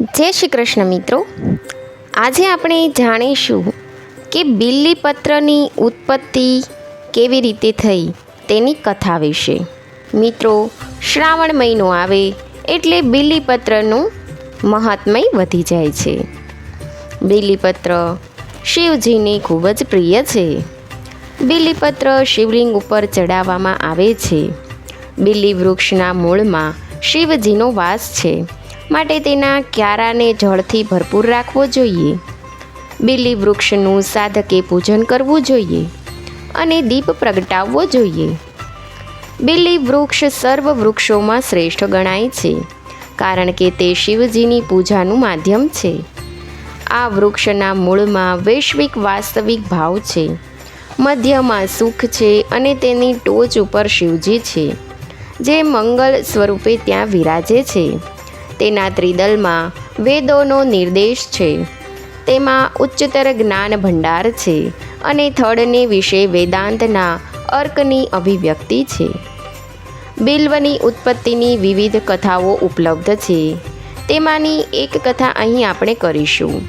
જય શ્રી કૃષ્ણ મિત્રો. આજે આપણે જાણીશું કે બિલ્લીપત્રની ઉત્પત્તિ કેવી રીતે થઈ તેની કથા વિશે. મિત્રો, શ્રાવણ મહિનો આવે એટલે બિલ્લીપત્રનું મહાત્મય વધી જાય છે. બિલીપત્ર શિવજીને ખૂબ જ પ્રિય છે. બિલીપત્ર શિવલિંગ ઉપર ચડાવવામાં આવે છે. બિલ્લી વૃક્ષના મૂળમાં શિવજીનો વાસ છે. માટે તેના ક્યારાને જળથી ભરપૂર રાખવો જોઈએ. બિલ્લી વૃક્ષનું સાધકે પૂજન કરવું જોઈએ અને દીપ પ્રગટાવવો જોઈએ. બિલ્લી વૃક્ષ સર્વ વૃક્ષોમાં શ્રેષ્ઠ ગણાય છે, કારણ કે તે શિવજીની પૂજાનું માધ્યમ છે. આ વૃક્ષના મૂળમાં વૈશ્વિક વાસ્તવિક ભાવ છે, મધ્યમાં સુખ છે અને તેની ટોચ ઉપર શિવજી છે, જે મંગલ સ્વરૂપે ત્યાં વિરાજે છે. તેના ત્રિદલમાં વેદોનો નિર્દેશ છે. તેમાં ઉચ્ચતર જ્ઞાન ભંડાર છે અને થડને વિશે વેદાંતના અર્કની અભિવ્યક્તિ છે. બિલ્વની ઉત્પત્તિની વિવિધ કથાઓ ઉપલબ્ધ છે. તેમાંની એક કથા અહીં આપણે કરીશું.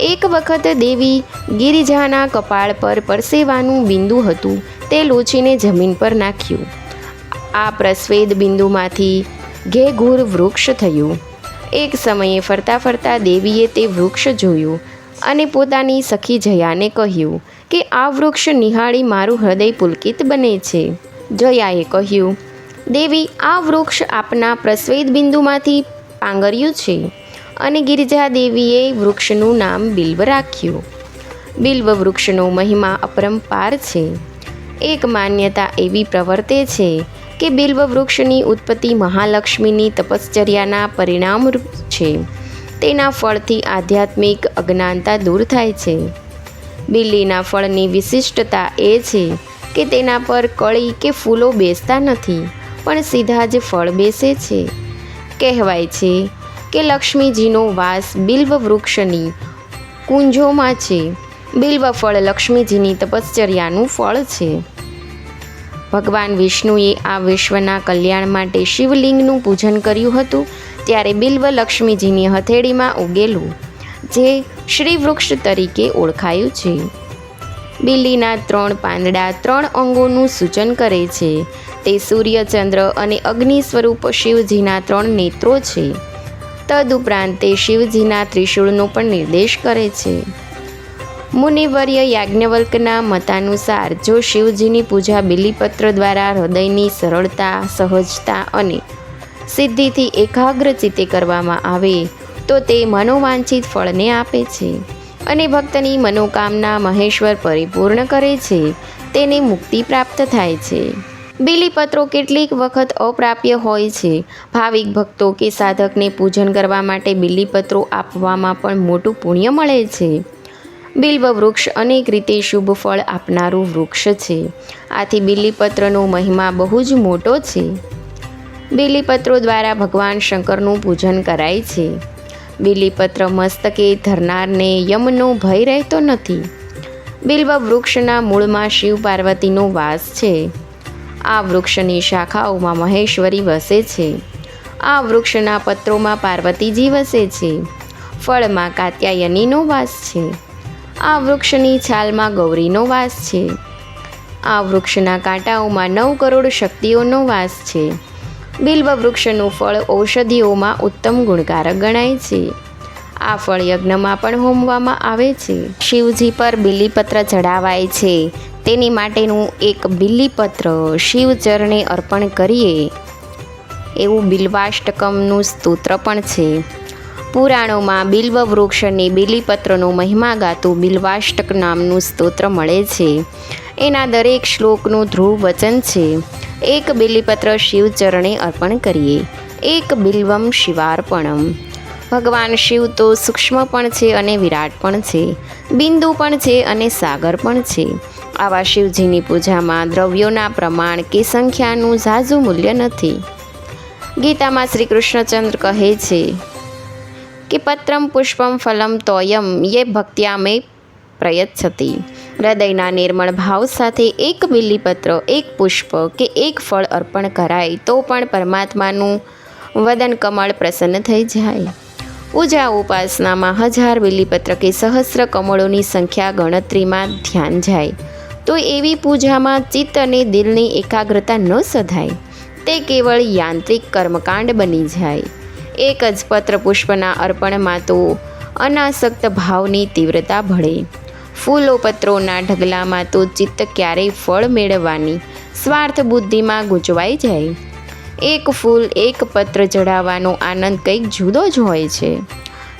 એક વખત દેવી ગિરિજાના કપાળ પર પરસેવાનું બિંદુ હતું તે લોચીને જમીન પર નાખ્યું. આ પ્રસ્વેદ બિંદુમાંથી ઘેઘૂર વૃક્ષ થયું. એક સમયે ફરતા ફરતા દેવીએ તે વૃક્ષ જોયું અને પોતાની સખી જયાને કહ્યું કે આ વૃક્ષ નિહાળી મારું હૃદય પુલકિત બને છે. જયાએ કહ્યું, દેવી, આ વૃક્ષ આપના પ્રસ્વેદ બિંદુમાંથી પાંગર્યું છે. અને ગિરિજા દેવીએ વૃક્ષનું નામ બિલ્વ રાખ્યું. બિલ્વ વૃક્ષનો મહિમા અપરંપાર છે. એક માન્યતા એવી પ્રવર્તે છે કે બિલ્વ વૃક્ષની ઉત્પત્તિ મહાલક્ષ્મીની તપશ્ચર્યાના પરિણામરૂપ છે. તેના ફળથી આધ્યાત્મિક અજ્ઞાનતા દૂર થાય છે. બિલ્લીના ફળની વિશિષ્ટતા એ છે કે તેના પર કળી કે ફૂલો બેસતા નથી, પણ સીધા જ ફળ બેસે છે. કહેવાય છે કે લક્ષ્મીજીનો વાસ બિલ્વ વૃક્ષની કુંજોમાં છે. બિલ્વ ફળ લક્ષ્મીજીની તપશ્ચર્યાનું ફળ છે. ભગવાન વિષ્ણુએ આ વિશ્વના કલ્યાણ માટે શિવલિંગનું પૂજન કર્યું હતું, ત્યારે બિલ્વ લક્ષ્મીજીની હથેળીમાં ઉગેલું, જે શ્રી વૃક્ષ તરીકે ઓળખાયું છે. બિલ્લીના ત્રણ પાંદડા ત્રણ અંગોનું સૂચન કરે છે. તે સૂર્ય, ચંદ્ર અને અગ્નિ સ્વરૂપ શિવજીના ત્રણ નેત્રો છે. તદુપરાંત તે શિવજીના ત્રિશૂળનો પણ નિર્દેશ કરે છે. મુનિવર્ય યાજ્ઞવલ્કના મતાનુસાર જો શિવજીની પૂજા બિલીપત્ર દ્વારા હૃદયની સરળતા, સહજતા અને સિદ્ધિથી એકાગ્ર ચિત્તે કરવામાં આવે, તો તે મનોવાંછિત ફળને આપે છે અને ભક્તની મનોકામના મહેશ્વર પરિપૂર્ણ કરે છે, તેને મુક્તિ પ્રાપ્ત થાય છે. બિલીપત્રો કેટલીક વખત અપ્રાપ્ય હોય છે. ભાવિક ભક્તો કે સાધકને પૂજન કરવા માટે બિલીપત્રો આપવામાં પણ મોટું પુણ્ય મળે છે. બિલ્વ વૃક્ષ અનેક રીતે શુભ ફળ આપનારું વૃક્ષ છે. આથી બિલીપત્રનો મહિમા બહુ જ મોટો છે. બિલીપત્રો દ્વારા ભગવાન શંકરનું પૂજન કરાય છે. બિલીપત્ર મસ્તકે ધરનારને યમનો ભય રહેતો નથી. બિલ્વ વૃક્ષના મૂળમાં શિવ પાર્વતીનો વાસ છે. આ વૃક્ષની શાખાઓમાં મહેશ્વરી વસે છે. આ વૃક્ષના પત્રોમાં પાર્વતીજી વસે છે. ફળમાં કાત્યાયનીનો વાસ છે. આ વૃક્ષની છાલમાં ગૌરીનો વાસ છે. આ વૃક્ષના કાંટાઓમાં નવ કરોડ શક્તિઓનો વાસ છે. બિલ્વ વૃક્ષનું ફળ ઔષધિઓમાં ઉત્તમ ગુણકારક ગણાય છે. આ ફળ યજ્ઞમાં પણ હોમવામાં આવે છે. શિવજી પર બિલીપત્ર ચઢાવાય છે. તેની માટેનું એક બિલ્લીપત્ર શિવચરણે અર્પણ કરીએ. એવું બિલ્વાષ્ટકમનું સ્તોત્ર પણ છે. પુરાણોમાં બિલ્વ વૃક્ષની બિલીપત્રનું મહિમા ગાતું બિલ્વાષ્ટક નામનું સ્તોત્ર મળે છે. એના દરેક શ્લોકનું ધ્રુવ વચન છે. એક બિલીપત્ર શિવચરણે અર્પણ કરીએ. એક બિલ્વમ શિવાર્પણમ. ભગવાન શિવ તો સૂક્ષ્મ પણ છે અને વિરાટ પણ છે. બિંદુ પણ છે અને સાગર પણ છે. આવા શિવજીની પૂજામાં દ્રવ્યોના પ્રમાણ કે સંખ્યાનું ઝાઝું મૂલ્ય નથી. ગીતામાં શ્રી કૃષ્ણચંદ્ર કહે છે કે પત્રમ પુષ્પમ ફલમ તોયમ યે ભક્ત્યામે પ્રયચ્છતિ હૃદયના નિર્મળ ભાવ સાથે એક બિલીપત્ર એક પુષ્પ કે એક ફળ અર્પણ કરાય તો પણ પરમાત્માનું વદન કમળ પ્રસન્ન થઈ જાય પૂજા ઉપાસનામાં હજાર બિલીપત્ર કે સહસ્ર કમળોની સંખ્યા ગણતરીમાં ધ્યાન જાય તો એવી પૂજામાં ચિત્ત અને દિલની એકાગ્રતા ન સધાય તે કેવળ યાંત્રિક કર્મકાંડ બની જાય એક જ પત્ર પુષ્પના અર્પણમાં તો અનાસક્ત ભાવની તીવ્રતા ભળે. ફૂલો પત્રોના ઢગલામાં તો ચિત્ત ક્યારેય ફળ મેળવવાની સ્વાર્થ બુદ્ધિમાં ગૂંચવાઈ જાય. એક ફૂલ એક પત્ર ચઢાવવાનો આનંદ કંઈક જુદો જ હોય છે.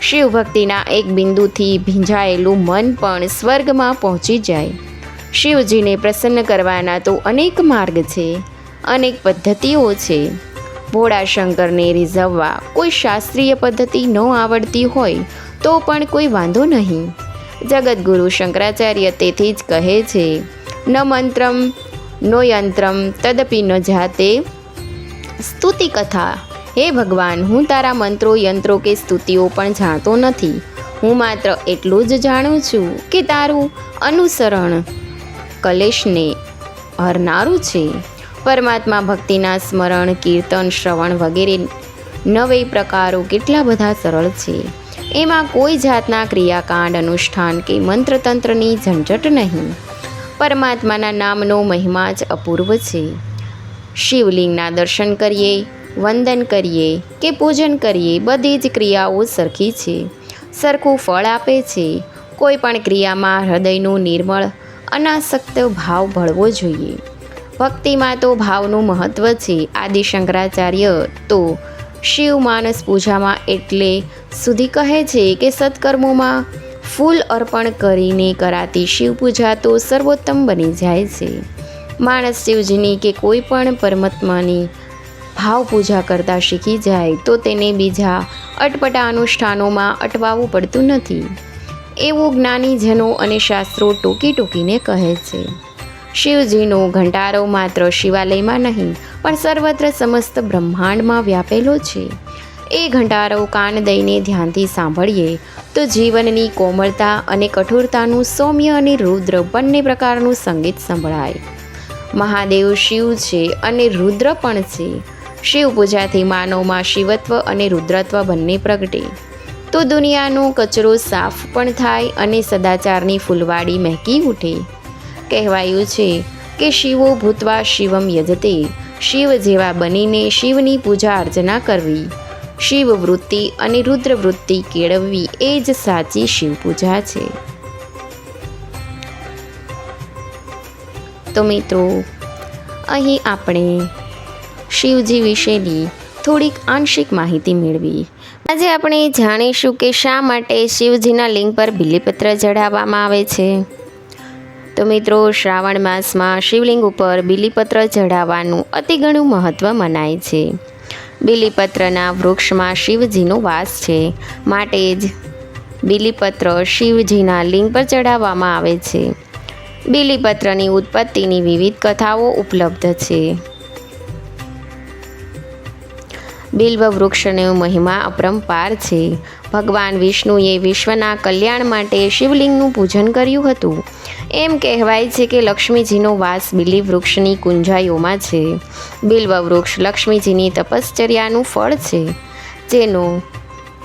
શિવ ભક્તિના એક બિંદુથી ભીંજાયેલું મન પણ સ્વર્ગમાં પહોંચી જાય. શિવજીને પ્રસન્ન કરવાના તો અનેક માર્ગ છે, અનેક પદ્ધતિઓ છે. ભોળા શંકરને રીઝવવા કોઈ શાસ્ત્રીય પદ્ધતિ ન આવડતી હોય તો પણ કોઈ વાંધો નહીં. જગદગુરુ શંકરાચાર્ય તેથી જ કહે છે, ન મંત્રમ, નો યંત્રમ, તદપી ન જાતે. સ્તુતિ કથા, હે ભગવાન, હું તારા મંત્રો યંત્રો કે સ્તુતિઓ પણ જાણતો નથી. હું માત્ર એટલું જ જાણું છું કે તારું અનુસરણ કલેશને હરનારું છે. પરમાત્મા ભક્તિના સ્મરણ, કીર્તન, શ્રવણ વગેરે નવે પ્રકારો કેટલા બધા સરળ છે. એમાં કોઈ જાતના ક્રિયાકાંડ, અનુષ્ઠાન કે મંત્રતંત્રની ઝંઝટ નહીં. પરમાત્માના નામનો મહિમા જ અપૂર્વ છે. શિવલિંગના દર્શન કરીએ, વંદન કરીએ કે પૂજન કરીએ બધી જ ક્રિયાઓ સરખી છે. સરખું ફળ આપે છે. કોઈ પણ ક્રિયામાં હૃદયનું નિર્મળ, અનાસક્ત ભાવ ભળવો જોઈએ. ભક્તિમાં તો ભાવનું મહત્ત્વ છે. આદિ શંકરાચાર્ય તો શિવ માનસ પૂજામાં એટલે સુધી કહે છે કે સત્કર્મોમાં ફૂલ અર્પણ કરીને કરાતી શિવ પૂજા તો સર્વોત્તમ બની જાય છે. માણસ શિવજીની કે કોઈ પણ પરમાત્માની ભાવ પૂજા કરતાં શીખી જાય તો તેને બીજા અટપટા અનુષ્ઠાનોમાં અટવાવું પડતું નથી. એવું જ્ઞાનીજનો અને શાસ્ત્રો ટોકી ટોકીને કહે છે. શિવજીનો ઘંટારો માત્ર શિવાલયમાં નહીં, પણ સર્વત્ર સમસ્ત બ્રહ્માંડમાં વ્યાપેલો છે. એ ઘંટારો કાન દઈને ધ્યાનથી સાંભળીએ, તો જીવનની કોમળતા અને કઠોરતાનું સૌમ્ય અને રુદ્ર બંને પ્રકારનું સંગીત સંભળાય. મહાદેવ શિવ છે અને રુદ્ર પણ છે. શિવ પૂજાથી માનવમાં શિવત્વ અને રુદ્રત્વ બંને પ્રગટે. તો દુનિયાનો કચરો સાફ પણ થાય અને સદાચારની ફૂલવાડી મહેકી ઉઠે. કહેવાયું છે કે શિવો ભૂતવા શિવમ યજતે. શિવ જેવા બનીને શિવની પૂજા અર્ચના કરવી. શિવ વૃત્તિ અને રુદ્ર વૃત્તિ કેળવવી એ જ સાચી શિવ પૂજા છે. તો મિત્રો, અહીં આપણે શિવજી વિશેની થોડીક આંશિક માહિતી મેળવી. આજે આપણે જાણીશું કે શા માટે શિવજીના લિંગ પર બિલીપત્ર ચઢાવવામાં આવે છે. તો મિત્રો, શ્રાવણ માસમાં શિવલિંગ ઉપર બિલીપત્ર ચઢાવવાનું અતિ ઘણું મહત્ત્વ મનાય છે. બીલીપત્રના વૃક્ષમાં શિવજીનો વાસ છે. માટે જ બિલીપત્ર શિવજીના લિંગ પર ચઢાવવામાં આવે છે. બિલીપત્રની ઉત્પત્તિની વિવિધ કથાઓ ઉપલબ્ધ છે. બિલ્વ વૃક્ષનો મહિમા અપરંપાર છે. ભગવાન વિષ્ણુએ વિશ્વના કલ્યાણ માટે શિવલિંગનું પૂજન કર્યું હતું. એમ કહેવાય છે કે લક્ષ્મીજીનો વાસ બિલી વૃક્ષની કુંજાઈઓમાં છે. બિલ્વ વૃક્ષ લક્ષ્મીજીની તપશ્ચર્યાનું ફળ છે. જેનો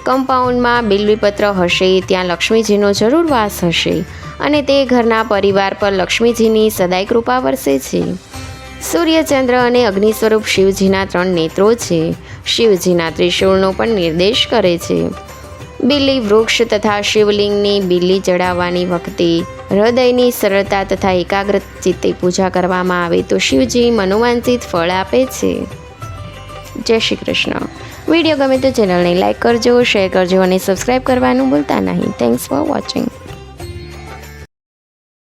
કમ્પાઉન્ડમાં બિલ્વીપત્ર હશે, ત્યાં લક્ષ્મીજીનો જરૂર વાસ હશે અને તે ઘરના પરિવાર પર લક્ષ્મીજીની સદાય કૃપા વરસે છે. સૂર્યચંદ્ર અને અગ્નિ સ્વરૂપ શિવજીના ત્રણ નેત્રો છે. શિવજીના ત્રિશૂળનો પણ નિર્દેશ કરે છે. બિલ્લી વૃક્ષ તથા શિવલિંગની બિલ્લી ચડાવવાની વખતે હૃદયની સરળતા તથા એકાગ્ર ચિત્તે પૂજા કરવામાં આવે તો શિવજી મનોવાંચિત ફળ આપે છે. જય શ્રી કૃષ્ણ. વીડિયો ગમે તો ચેનલને લાઈક કરજો, શેર કરજો અને સબસ્ક્રાઈબ કરવાનું ભૂલતા નહીં. Thanks for watching